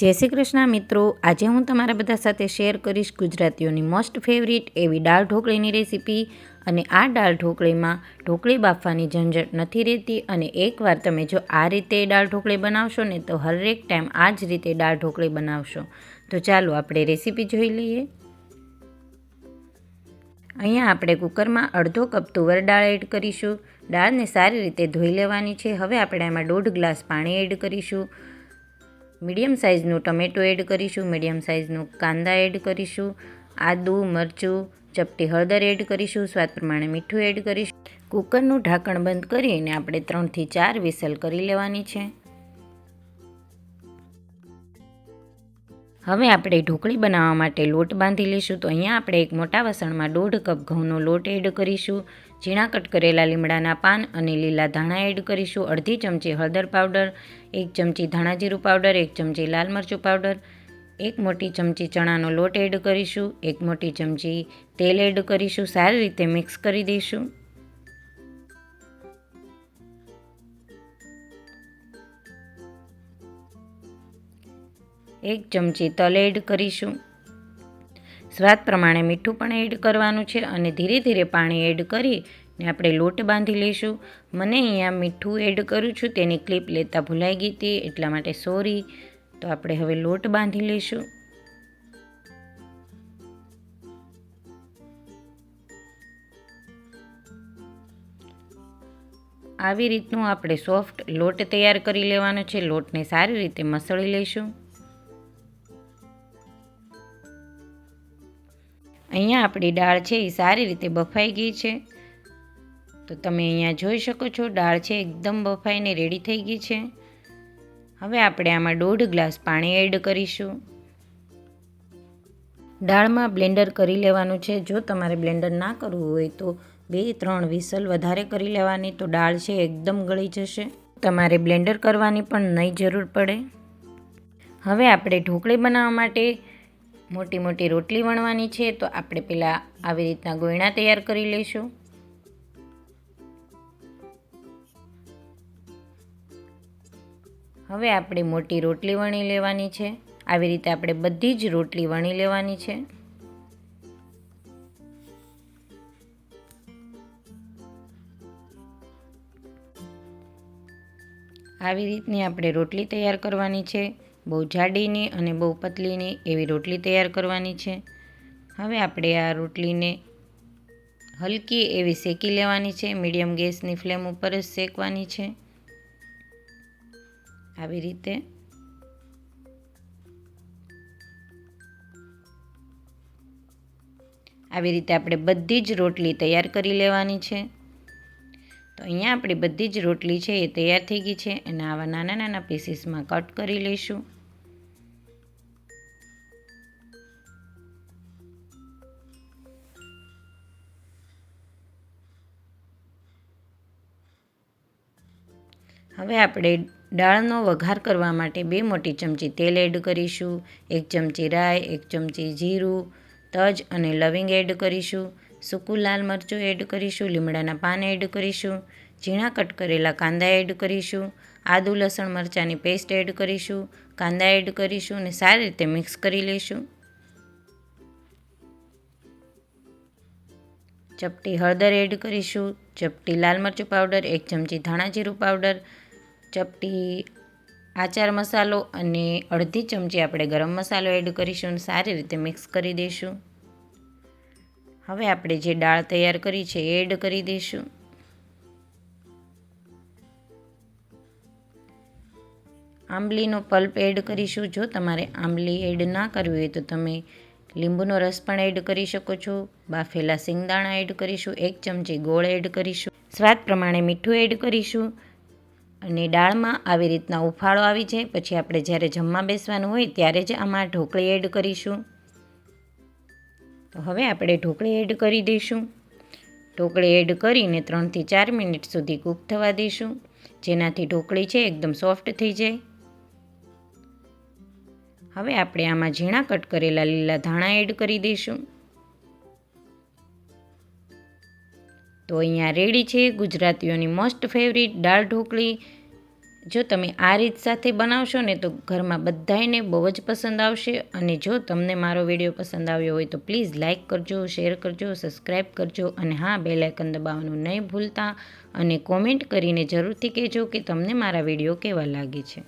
જય શ્રી કૃષ્ણ મિત્રો. આજે હું તમારા બધા સાથે શેર કરીશ ગુજરાતીઓની મોસ્ટ ફેવરિટ એવી દાળ ઢોકળીની રેસીપી અને આ દાળ ઢોકળીમાં ઢોકળી બાફવાની ઝંઝટ નથી રહેતી અને એકવાર તમે જો આ રીતે દાળ ઢોકળી બનાવશો ને તો હરેક ટાઈમ આ જ રીતે દાળ ઢોકળી બનાવશો. તો ચાલો આપણે રેસીપી જોઈ લઈએ. અહીંયા આપણે કુકરમાં અડધો કપ તુવર દાળ એડ કરીશું. દાળને સારી રીતે ધોઈ લેવાની છે. હવે આપણે એમાં દોઢ ગ્લાસ પાણી એડ કરીશું. મીડિયમ સાઇઝનું ટમેટો એડ કરીશું, મીડિયમ સાઇઝનું કાંદા એડ કરીશું, આદું, મરચું, ચપટી હળદર એડ કરીશું, સ્વાદ પ્રમાણે મીઠું એડ કરીશું. કુકરનું ઢાંકણ બંધ કરીને આપણે ત્રણથી ચાર વિસલ કરી લેવાની છે. હવે આપણે ઢોકળી બનાવવા માટે લોટ બાંધી લઈશું. તો અહીંયા આપણે એક મોટા વાસણમાં દોઢ કપ ઘઉંનો લોટ એડ કરીશું. ઝીણા કટ કરેલા લીમડાના પાન અને લીલા ધાણા એડ કરીશું. અડધી ચમચી હળદર પાવડર, એક ચમચી ધાણા જીરું પાવડર, એક ચમચી લાલ મરચું પાવડર, એક મોટી ચમચી ચણાનો લોટ એડ કરીશું. એક મોટી ચમચી તેલ એડ કરીશું. સારી રીતે મિક્સ કરી દઈશું. એક ચમચી તલ એડ કરીશું. સ્વાદ પ્રમાણે મીઠું પણ એડ કરવાનું છે અને ધીરે ધીરે પાણી એડ કરી ને આપણે લોટ બાંધી લઈશું. મને અહીંયા મીઠું એડ કરું છું, તેની ક્લિપ લેતા ભૂલાઈ ગઈ હતી, એટલા માટે સોરી. તો આપણે હવે લોટ બાંધી લઈશું. આવી રીતનું આપણે સોફ્ટ લોટ તૈયાર કરી લેવાનો છે. લોટને સારી રીતે મસળી લઈશું. અહીંયા આપણી દાળ છે એ સારી રીતે બફાઈ ગઈ છે. તો તમે અહીંયા જોઈ શકો છો, દાળ છે એકદમ બફાઈને રેડી થઈ ગઈ છે. હવે આપણે આમાં દોઢ ગ્લાસ પાણી એડ કરીશું. દાળમાં બ્લેન્ડર કરી લેવાનું છે. જો તમારે બ્લેન્ડર ના કરવું હોય તો બે, ત્રણ વિસલ વધારે કરી લેવાની તો દાળ છે એકદમ ગળી જશે. તમારે બ્લેન્ડર કરવાની પણ નહીં જરૂર પડે. હવે આપણે ઢોકળી બનાવવા માટે મોટી મોટી રોટલી વણવાની છે, તો આપણે પહેલાં આવી રીતના ગોયણા તૈયાર કરી લઈશું. હવે આપણે મોટી રોટલી વણી લેવાની છે. આવી રીતે આપણે બધી જ રોટલી વણી લેવાની છે. આવી રીતની આપણે રોટલી તૈયાર કરવાની છે. બહુ જાડીની અને બહુ પતલીની એવી રોટલી તૈયાર કરવાની છે. હવે આપણે આ રોટલીને હલકી એવી શેકી લેવાની છે. મીડિયમ ગેસની ફ્લેમ ઉપર જ શેકવાની છે. આવી રીતે આવી રીતે આપણે બધી જ રોટલી તૈયાર કરી લેવાની છે. તો અહીંયા આપણી બધી જ રોટલી છે એ તૈયાર થઈ ગઈ છે અને આવા નાના નાના પીસીસમાં કટ કરી લઈશું. હવે આપણે દાળનો વઘાર કરવા માટે બે મોટી ચમચી તેલ એડ કરીશું, એક ચમચી રાઈ, એક ચમચી જીરું તજ અને લવિંગ એડ કરીશું સૂકું લાલ મરચું એડ કરીશું, લીમડાના પાન એડ કરીશું, ઝીણા કટ કરેલા કાંદા એડ કરીશું, આદુ લસણ મરચાંની પેસ્ટ એડ કરીશું, કાંદા એડ કરીશું અને સારી રીતે મિક્સ કરી લઈશું. ચપટી હળદર એડ કરીશું, ચપટી લાલ મરચું પાવડર, એક ચમચી ધાણા જીરું પાવડર, ચપટી આચાર મસાલો અને અડધી ચમચી આપણે ગરમ મસાલો એડ કરીશું સારી રીતે મિક્સ કરી દઈશું. હવે આપણે જે દાળ તૈયાર કરી છે એડ કરી દઈશું. આંબલીનો પલ્પ એડ કરીશું. જો તમારે આંબલી એડ ના કરવી હોય તો તમે લીંબુનો રસ પણ એડ કરી શકો છો. બાફેલા સિંગદાણા એડ કરીશું. એક ચમચી ગોળ એડ કરીશું. સ્વાદ પ્રમાણે મીઠું એડ કરીશું. અને દાળમાં આવી રીતના ઉફાળો આવી જાય. પછી આપણે જ્યારે જમવા બેસવાનું હોય ત્યારે જ આમાં ઢોકળી એડ કરીશું. તો હવે આપણે ઢોકળી એડ કરી દઈશું. ઢોકળી એડ કરીને ત્રણથી ચાર મિનિટ સુધી કૂક થવા દઈશું. જેનાથી ઢોકળી છે એકદમ સોફ્ટ થઈ જાય. હવે આપણે આમાં ઝીણા કટ કરેલા લીલા ધાણા એડ કરી દઈશું. તો અહીંયા રેડી છે ગુજરાતીઓની મોસ્ટ ફેવરિટ દાળ ઢોકળી. જો તમે આ રીત સાથે બનાવશો ને તો ઘરમાં બધાયને બહુ જ પસંદ આવશે અને જો તમને મારો વીડિયો પસંદ આવ્યો હોય તો પ્લીઝ લાઇક કરજો, શેર કરજો સબસ્ક્રાઈબ કરજો અને હા બે લાઇકન દબાવવાનું નહીં ભૂલતા અને કોમેન્ટ કરીને જરૂરથી કહેજો કે તમને મારા વીડિયો કેવા લાગે છે.